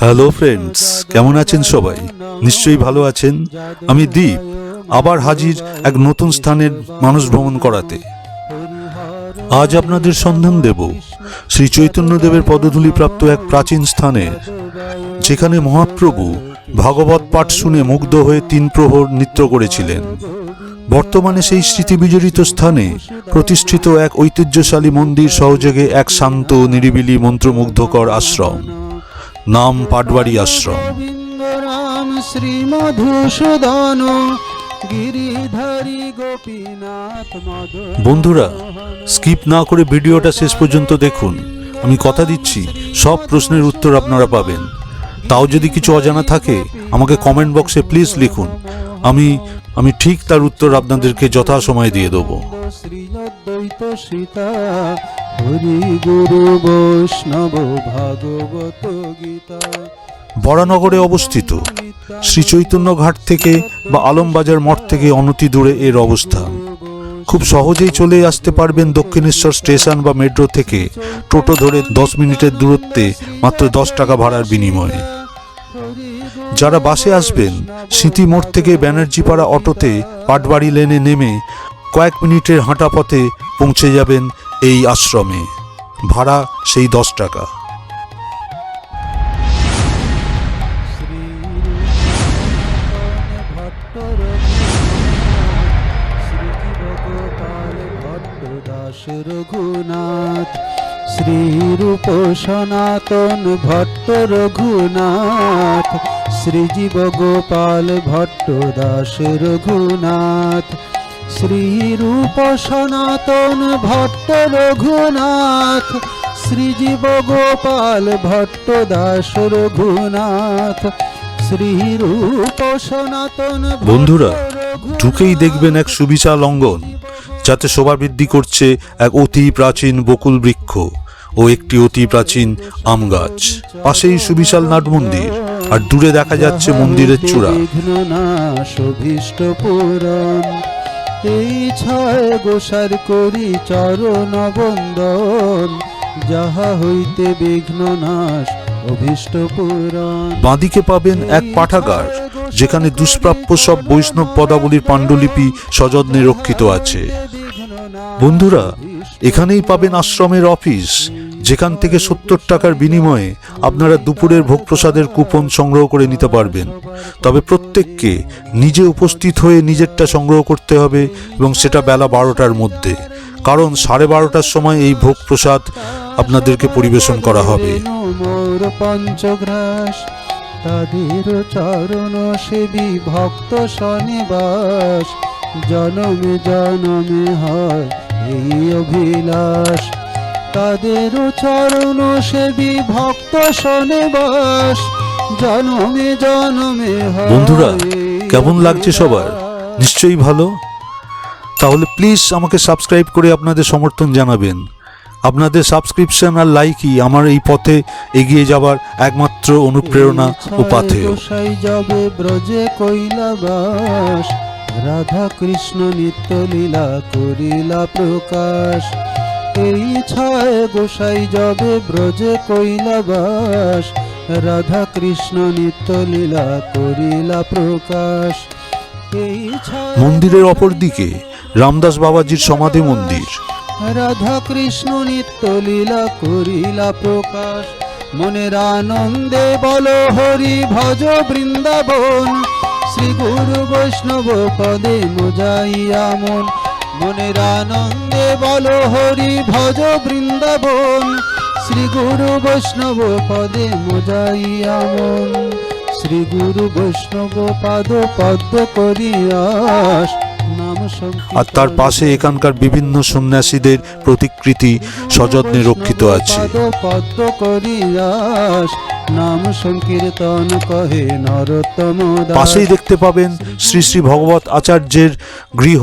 Hello friends কেমন আছেন সবাই? নিশ্চয়ই ভালো আছেন? আমি দীপ, আবার হাজির এক নতুন স্থানের মানুষ ভ্রমণ করাতে। আজ আপনাদের সন্ধান দেব। শ্রী চৈতন্যদেবের পদধূলি প্রাপ্ত এক প্রাচীন স্থানের যেখানে মহাপ্রভু ভাগবত পাঠ শুনে মুগ্ধ হয়ে তিন প্রহর নৃত্য করেছিলেন। বর্তমানে সেই স্মৃতিবিজড়িত স্থানে প্রতিষ্ঠিত এক ঐতিহ্যশালী মন্দির সহযোগে এক শান্ত নিরিবিলি মন্ত্রমুগ্ধকর আশ্রম। নাম পাটবাড়ি আশ্রম। রাম শ্রী মধুসূদন গিরিধারী গোপীনাথ বন্ধুরা স্কিপ না করে ভিডিওটা শেষ পর্যন্ত দেখুন। আমি কথা দিচ্ছি সব প্রশ্নের উত্তর আপনারা পাবেন। তাও যদি কিছু অজানা থাকে আমাকে কমেন্ট বক্সে প্লিজ লিখুন। আমি আমি ঠিক তার উত্তর আপনাদেরকে যথাসময়ে দিয়ে দেবো। অদ্বৈত সীতা, হরি গুরু, বৈষ্ণব, ভাগবত গীতা। বরানগরে অবস্থিত শ্রী চৈতন্য ঘাট থেকে বা আলমবাজার মঠ থেকে অনতি দূরে এর অবস্থান খুব সহজেই চলে আসতে পারবেন দক্ষিণেশ্বর স্টেশন বা মেট্রো থেকে। টোটো ধরে দশ মিনিটের দূরত্বে মাত্র দশ টাকা ভাড়ার বিনিময়ে। যারা বাসে আসবেন স্মৃতি মোড় থেকে ব্যানার্জিপাড়া অটোতে পাটবাড়ি লেনে নেমে কয়েক মিনিটের হাঁটা পথে পৌঁছে যাবেন এই আশ্রমে। ভাড়া সেই দশ টাকা। রঘুনাথ শ্রীরূপ সনাতন ভট্ট রঘুনাথ শ্রীজীব গোপাল ভট্ট দাস রঘুনাথ শ্রীরূপ সনাতন ভট্ট রঘুনাথ শ্রীজীব গোপাল ভট্ট দাস রঘুনাথ শ্রীরূপ সনাতন বন্ধুরা, ঢুকেই দেখবেন এক সুবিশাল অঙ্গন যাতে শোভা বৃদ্ধি করছে এক অতি প্রাচীন বকুল বৃক্ষ ও একটি অতি প্রাচীন আম গাছ। পাশেই সুবিশাল নাট মন্দির আর দূরে দেখা যাচ্ছে মন্দিরের চূড়া। এই ছয় গোসার করি চরণ বন্দন যাহা হইতে বিঘ্ন নাশ অভীষ্ট পূরণ। বাঁদিকে পাবেন এক পাঠাগার যেখানে দুষ্প্রাপ্য সব বৈষ্ণব পদাবলীর পাণ্ডুলিপি সযত্নে রক্ষিত আছে। বন্ধুরা এখানেই পাবেন আশ্রমের অফিস। যেখান থেকে সত্তর টাকার বিনিময়ে আপনারা দুপুরের ভোগ প্রসাদের কুপন সংগ্রহ করে নিতে পারবেন। তবে প্রত্যেককে নিজে উপস্থিত হয়ে নিজেরটা সংগ্রহ করতে হবে এবং সেটা বেলা বারোটার মধ্যে। কারণ সাড়ে বারোটার সময় এই ভোগ প্রসাদ আপনাদেরকে পরিবেশন করা হবে। তাদের চরণ সেবী ভক্ত জনমে জনমে হয় এই অভিলাষ। তাদের চরণ সেবী ভক্ত শনিবাস জনমে জনমে বন্ধুরা, কেমন লাগছে সবার? নিশ্চয়ই ভালো? তাহলে প্লিজ আমাকে সাবস্ক্রাইব করে আপনাদের সমর্থন জানাবেন। আপনাদের সাবস্ক্রিপশন আর লাইকই আমার এই পথে এগিয়ে যাবার একমাত্র অনুপ্রেরণা ও পাথেয়। যাবে ব্রজে কৈলাবাস রাধা কৃষ্ণ নিত্য লীলা করিলা প্রকাশ। এই ছয় গোসাই যাবে ব্রজে কৈলাবাস রাধা কৃষ্ণ নিত্য লীলা করিলা প্রকাশ। এই ছয় মন্দিরের অপর দিকে রামদাস বাবাজির সমাধি মন্দির। রাধা কৃষ্ণ নিত্য লীলা করিলা প্রকাশ। মনের আনন্দে বল হরি ভজ বৃন্দাবন শ্রী গুরু বৈষ্ণব পদে মোজাইয়া মন। মনের আনন্দে বল হরি ভজ বৃন্দাবন। শ্রী গুরু বৈষ্ণব পদে মোজাইয়া মন। শ্রী গুরু বৈষ্ণব পাদ পদ্ম করিয়াস নাম আর তার পাশে এখানকার বিভিন্ন সন্ন্যাসীদের প্রতিকৃতি সযত্নে রক্ষিত আছে। পাশেই দেখতে পাবেন শ্রী শ্রী ভগবত আচার্যের গৃহ।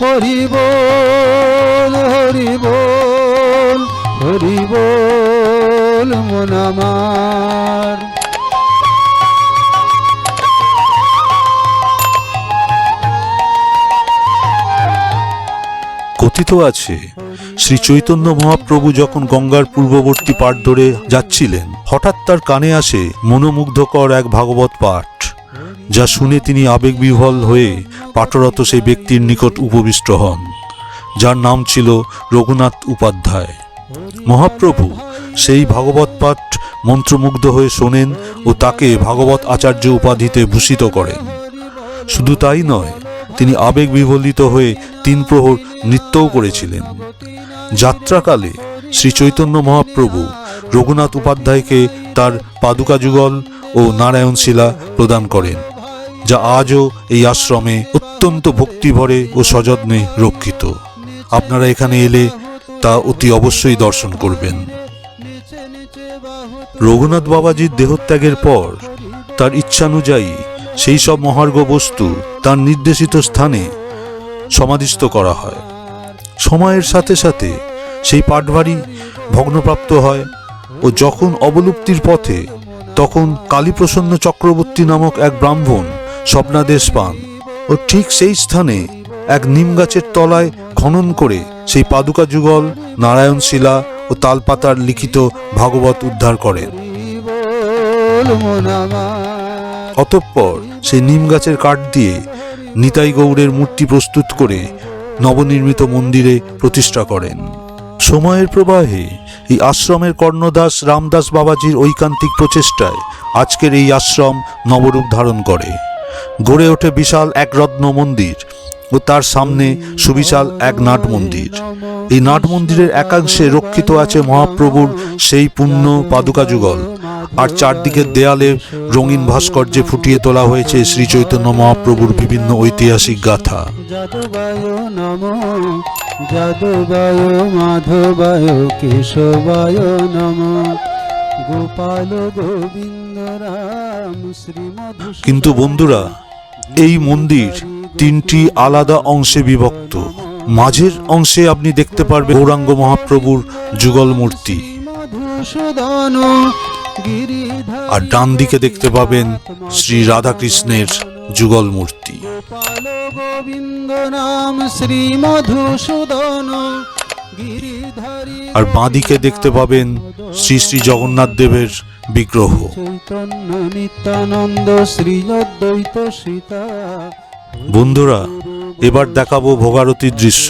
হরি বল হরি বল হরি বল মন আমার। কথিত আছে, শ্রী চৈতন্য মহাপ্রভু যখন গঙ্গার পূর্ববর্তী পাঠ ধরে যাচ্ছিলেন, হঠাৎ তার কানে আসে মনোমুগ্ধকর এক ভাগবত পাঠ। যা শুনে তিনি আবেগবিহ্বল হয়ে পাঠরত সেই ব্যক্তির নিকট উপবিষ্ট হন, যার নাম ছিল রঘুনাথ উপাধ্যায়। মহাপ্রভু সেই ভাগবত পাঠ মন্ত্রমুগ্ধ হয়ে শোনেন ও তাকে ভাগবত আচার্য উপাধিতে ভূষিত করেন। শুধু তাই নয়, তিনি আবেগ বিভলিত হয়ে তিন প্রহর নৃত্যও করেছিলেন। যাত্রাকালে শ্রী চৈতন্য মহাপ্রভু রঘুনাথ উপাধ্যায়কে তার পাদুকা যুগল ও নারায়ণ শিলা প্রদান করেন। যা আজও এই আশ্রমে অত্যন্ত ভক্তিভরে ও সযত্নে রক্ষিত। আপনারা এখানে এলে তা অতি অবশ্যই দর্শন করবেন। রঘুনাথ বাবাজির দেহত্যাগের পর তার ইচ্ছানুযায়ী সেই সব মহার্ঘ বস্তু তার নির্দেশিত স্থানে সমাধিস্থ করা হয়। সময়ের সাথে সাথে সেই পাটবাড়ি ভগ্নপ্রাপ্ত হয় ও যখন অবলুপ্তির পথে তখন কালীপ্রসন্ন চক্রবর্তী নামক এক ব্রাহ্মণ স্বপ্নাদেশ পান ও ঠিক সেই স্থানে এক নিম গাছের তলায় খনন করে সেই পাদুকা যুগল, নারায়ণ শিলা ও তালপাতার লিখিত ভাগবত উদ্ধার করেন। অতঃপর সেই নিম গাছের কাঠ দিয়ে নিতাই গৌড়ের মূর্তি প্রস্তুত করে নবনির্মিত মন্দিরে প্রতিষ্ঠা করেন। সময়ের প্রবাহে এই আশ্রমের কর্ণদাস রামদাস বাবাজির ঐকান্তিক প্রচেষ্টায় আজকের এই আশ্রম নবরূপ ধারণ করে। গড়ে ওঠে বিশাল এক রত্ন মন্দির ও তার সামনে সুবিশাল এক নাট মন্দির। এই নাট মন্দিরের একাংশে রক্ষিত আছে মহাপ্রভুর সেই পুণ্য পাদুকা যুগল। আর চারদিকের দেয়ালে রঙিন ভাস্কর্যে ফুটিয়ে তোলা হয়েছে শ্রী চৈতন্য মহাপ্রভুর বিভিন্ন ঐতিহাসিক গাথা। মাধবায় কেশবায় গোপাল কিন্তু বন্ধুরা এই মন্দির তিনটি আলাদা অংশে বিভক্ত। মাঝের অংশে আপনি দেখতে পারবেন গৌরাঙ্গ মহাপ্রভুর যুগল মূর্তি। আর ডান দিকে দেখতে পাবেন শ্রী রাধাকৃষ্ণের যুগল মূর্তি। গোবিন্দ নাম শ্রী মধুসূদন আর বাঁদিকে দেখতে পাবেন শ্রী শ্রী জগন্নাথ দেবের বিগ্রহ। বন্ধুরা এবার দেখাবো ভোগারতির দৃশ্য।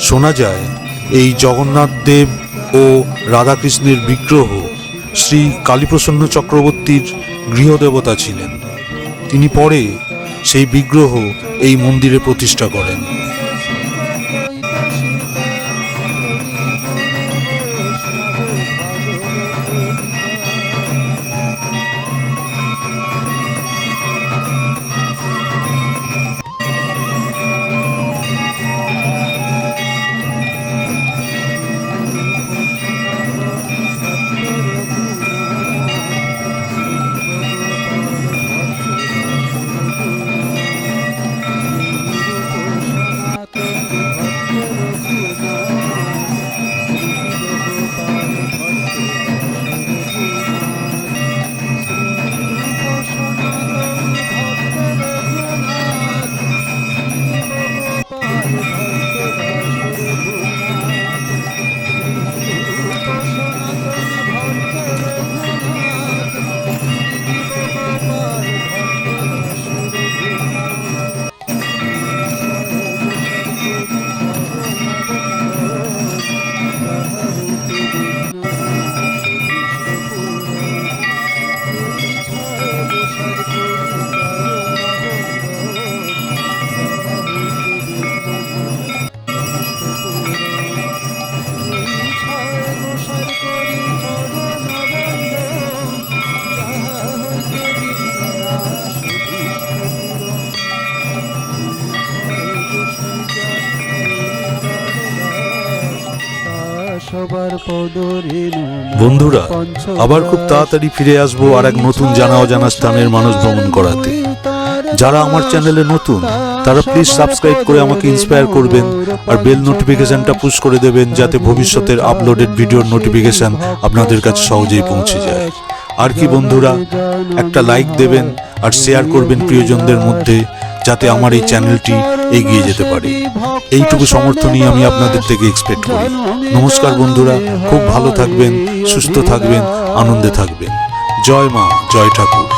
শোনা যায় এই জগন্নাথ দেব ও রাধাকৃষ্ণের বিগ্রহ শ্রী কালীপ্রসন্ন চক্রবর্তীর গৃহদেবতা ছিলেন। তিনি পরে সেই বিগ্রহ এই মন্দিরে প্রতিষ্ঠা করেন। বন্ধুরা আবার খুব তাড়াতাড়ি ফিরে আসব আর এক নতুন জানা অজানা স্থানের মানুষ ভ্রমণ করাতে। যারা আমার চ্যানেলে নতুন তারা প্লিজ সাবস্ক্রাইব করে আমাকে ইন্সপায়ার করবেন আর বেল নোটিফিকেশনটা পুশ করে দেবেন যাতে ভবিষ্যতের আপলোডেড ভিডিওর নোটিফিকেশন আপনাদের কাছে সহজেই পৌঁছে যায়। আর কি বন্ধুরা একটা লাইক দেবেন আর শেয়ার করবেন প্রিয়জনদের মধ্যে। যাতে আমার এই চ্যানেলটি এগিয়ে যেতে পারে। এইটুকু সমর্থনই আমি আপনাদের থেকে এক্সপেক্ট করি। নমস্কার বন্ধুরা, খুব ভালো থাকবেন, সুস্থ থাকবেন, আনন্দে থাকবেন। জয় মা, জয় ঠাকুর।